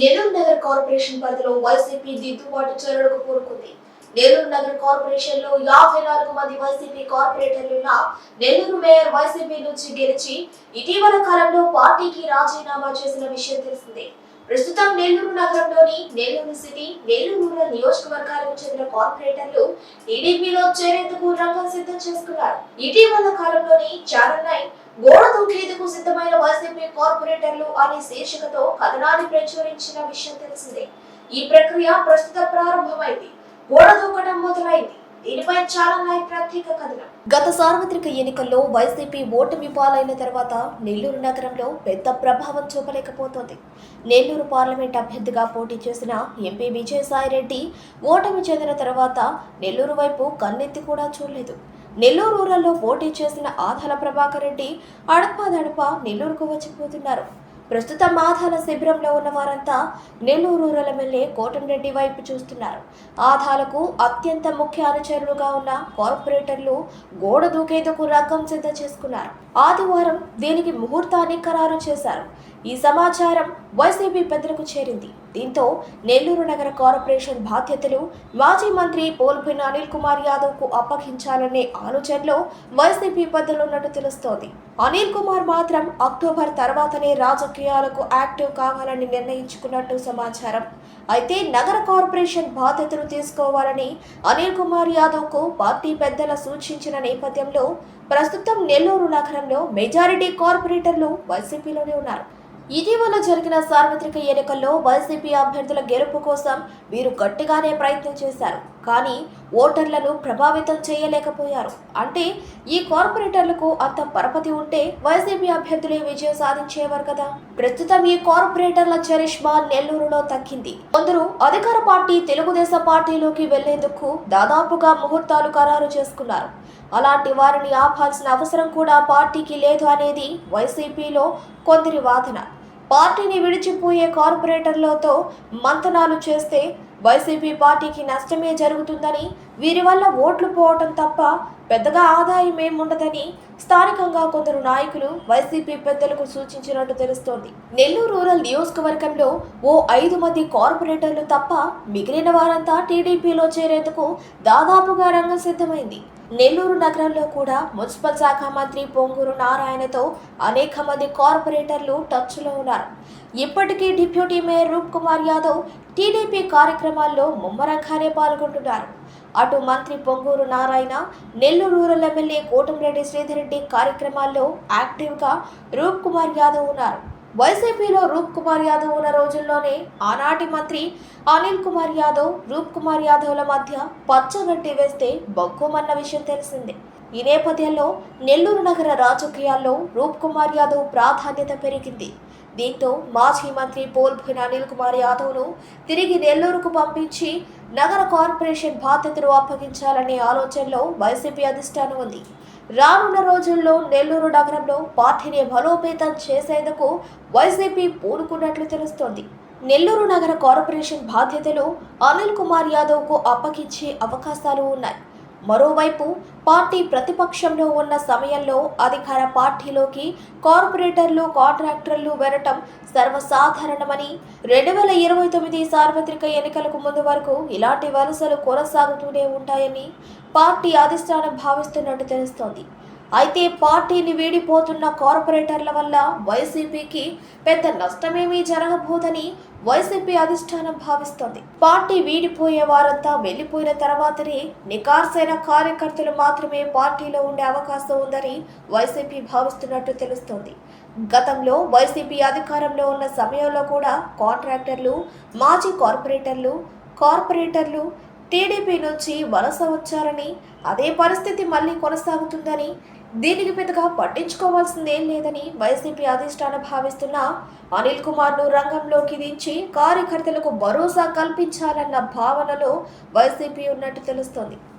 Nellore Nagar corporation పరిధిలో YCP దిద్దుబాటు చర్యలకు కోరుకుంది నెల్లూరు నగర్ కార్పొరేషన్లో యాభై నాలుగు మంది వైసీపీ కార్పొరేటర్లున్న నెల్లూరు మేయర్ వైసీపీ నుంచి గెలిచి ఇటీవల కాలంలో పార్టీకి రాజీనామా చేసిన విషయం తెలిసిందే. ప్రస్తుతం నెల్లూరు నగరంలోని నెల్లూరు సిటీ నెల్లూరు రూరల్ నియోజకవర్గాలకు చెందిన కార్పొరేటర్లు టీడీపీలో చేరేందుకు రంగం సిద్ధం చేసుకున్నారు. ఇటీవల కాలంలోని ఛానల్ నైన్ గోడ దూకేందుకు సిద్ధమైన వైసీపీ కార్పొరేటర్లు అనే శీర్షికతో కథనాన్ని ప్రచురించిన విషయం తెలిసిందే. ఈ ప్రక్రియ ప్రస్తుతం ప్రారంభమైంది. గోడ దూకడం మొదలైంది. దీనిపై చాలా ప్రత్యేక కథనం. గత సార్వత్రిక ఎన్నికల్లో వైసీపీ ఓటమి పాలైన తర్వాత నెల్లూరు నగరంలో పెద్ద ప్రభావం చూపలేకపోతోంది. నెల్లూరు పార్లమెంట్ అభ్యర్థిగా పోటీ చేసిన ఎంపీ విజయసాయిరెడ్డి ఓటమి చెందిన తర్వాత నెల్లూరు వైపు కన్నెత్తి కూడా చూడలేదు. నెల్లూరు రూరల్లో పోటీ చేసిన ఆధాల ప్రభాకర్ రెడ్డి అడపాదడప నెల్లూరుకు వచ్చిపోతున్నారు. ప్రస్తుతం ఆధాల శిబిరంలో ఉన్న వారంతా నెల్లూరు రూరల్ ఎమ్మెల్యే కోటంరెడ్డి వైపు చూస్తున్నారు. ఆధాలకు అత్యంత ముఖ్య అనుచరులుగా ఉన్న కార్పొరేటర్లు గోడ దూకేందుకు రకం సిద్ధం చేసుకున్నారు. ఆదివారం దీనికి ముహూర్తాన్ని ఖరారు చేశారు. ఈ సమాచారం వైసీపీ పెద్దలకు చేరింది. దీంతో నెల్లూరు నగర కార్పొరేషన్ బాధ్యతలు మాజీ మంత్రి పోల్పిన అనిల్ కుమార్ యాదవ్కు అప్పగించాలనే ఆలోచనలో వైసీపీ పెద్దలున్నట్టు తెలుస్తోంది. అనిల్ కుమార్ మాత్రం అక్టోబర్ తర్వాతనే రాజకీయాలకు యాక్టివ్ కావాలని నిర్ణయించుకున్నట్టు సమాచారం. అయితే నగర కార్పొరేషన్ బాధ్యతలు తీసుకోవాలని అనిల్ కుమార్ యాదవ్కు పార్టీ పెద్దల సూచించిన నేపథ్యంలో ప్రస్తుతం నెల్లూరు నగరంలో మెజారిటీ కార్పొరేటర్లు వైసీపీలోనే ఉన్నారు. ఇటీవల జరిగిన సార్వత్రిక ఎన్నికల్లో వైసీపీ అభ్యర్థుల గెలుపు కోసం వీరు గట్టిగానే ప్రయత్నం చేశారు. కానీ ఓటర్లను ప్రభావితం చేయలేకపోయారు. అంటే ఈ కార్పొరేటర్లకు అంత పరపతి ఉంటే వైసీపీ అభ్యర్థులే విజయం సాధించేవారు కదా? ప్రస్తుతం ఈ కార్పొరేటర్ల చరిష్మా నెల్లూరులో తగ్గింది. కొందరు అధికార పార్టీ తెలుగుదేశం పార్టీలోకి వెళ్ళేందుకు దాదాపుగా ముహూర్తాలు ఖరారు చేసుకున్నారు. అలాంటి వారిని ఆపాల్సిన అవసరం కూడా పార్టీకి లేదు అనేది వైసీపీలో కొందరి వాదన. పార్టీని విడిచిపోయే కార్పొరేటర్లతో మంతనాలు చేస్తే వైసీపీ పార్టీకి నష్టమే జరుగుతుందని వీరి వల్ల ఓట్లు పోవటం తప్ప పెద్దగా ఆదాయం ఏముండదని స్థానికంగా కొందరు నాయకులు వైసీపీ పెద్దలకు సూచించినట్టు తెలుస్తోంది. నెల్లూరు రూరల్ నియోజకవర్గంలో ఓ ఐదు మంది కార్పొరేటర్లు తప్ప మిగిలిన వారంతా టీడీపీలో చేరేందుకు దాదాపుగా రంగం సిద్ధమైంది. నెల్లూరు నగరంలో కూడా మున్సిపల్ శాఖ మంత్రి పొంగూరు నారాయణతో అనేక మంది కార్పొరేటర్లు టచ్లో ఉన్నారు. ఇప్పటికీ deputy mayor Roop Kumar Yadav TDP కార్యక్రమాల్లో ముమ్మరంగానే పాల్గొంటున్నారు. అటు మంత్రి పొంగూరు నారాయణ నెల్లూరు రూరల్ ఎమ్మెల్యే కోటంరెడ్డి శ్రీధర్రెడ్డి కార్యక్రమాల్లో యాక్టివ్గా రూప్ కుమార్ యాదవ్ ఉన్నారు. వైసీపీలో రూప్ కుమార్ యాదవ్ ఉన్న రోజుల్లోనే ఆనాటి మంత్రి అనిల్ కుమార్ యాదవ్ రూప్ కుమార్ యాదవ్ల మధ్య పచ్చగట్టి వేస్తే బొగ్గుమన్న విషయం తెలిసిందే. ఈ నేపథ్యంలో నెల్లూరు నగర రాజకీయాల్లో రూప్ కుమార్ యాదవ్ ప్రాధాన్యత పెరిగింది. దీంతో మాజీ మంత్రి పోల్భోయిన అనిల్ కుమార్ యాదవ్ను తిరిగి నెల్లూరుకు పంపించి నగర కార్పొరేషన్ బాధ్యతలు అప్పగించాలనే ఆలోచనలో వైసీపీ అధిష్టానం ఉంది. రానున్న రోజుల్లో నెల్లూరు నగరంలో పార్టీని బలోపేతం చేసేందుకు వైసీపీ పూనుకున్నట్లు తెలుస్తోంది. నెల్లూరు నగర కార్పొరేషన్ బాధ్యతలు అనిల్ కుమార్ యాదవ్కు అప్పగించే అవకాశాలు ఉన్నాయి. మరోవైపు పార్టీ ప్రతిపక్షంలో ఉన్న సమయంలో అధికార పార్టీలోకి కార్పొరేటర్లు కాంట్రాక్టర్లు వెరటం సర్వసాధారణమని రెండు వేల ఇరవై తొమ్మిది సార్వత్రిక ఎన్నికలకు ముందు వరకు ఇలాంటి వలసలు కొనసాగుతూనే ఉంటాయని పార్టీ అధిష్టానం భావిస్తున్నట్టు తెలుస్తోంది. అయితే పార్టీని వీడిపోతున్న కార్పొరేటర్ల వల్ల వైసీపీకి పెద్ద నష్టమేమీ జరగబోదని వైసీపీ అధిష్టానం భావిస్తోంది. పార్టీ వీడిపోయే వారంతా వెళ్ళిపోయిన తర్వాతనే నికార్సైన కార్యకర్తలు మాత్రమే పార్టీలో ఉండే అవకాశం ఉందని వైసీపీ భావిస్తున్నట్టు తెలుస్తోంది. గతంలో వైసీపీ అధికారంలో ఉన్న సమయంలో కూడా కాంట్రాక్టర్లు మాజీ కార్పొరేటర్లు కార్పొరేటర్లు టీడీపీ నుంచి వలస వచ్చారని అదే పరిస్థితి మళ్ళీ కొనసాగుతుందని దీనికి పెద్దగా పట్టించుకోవాల్సిందేం లేదని వైసీపీ అధిష్టానం భావిస్తున్న అనిల్ కుమార్ను రంగంలోకి దించి కార్యకర్తలకు భరోసా కల్పించాలన్న భావనలో వైసీపీ ఉన్నట్టు తెలుస్తోంది.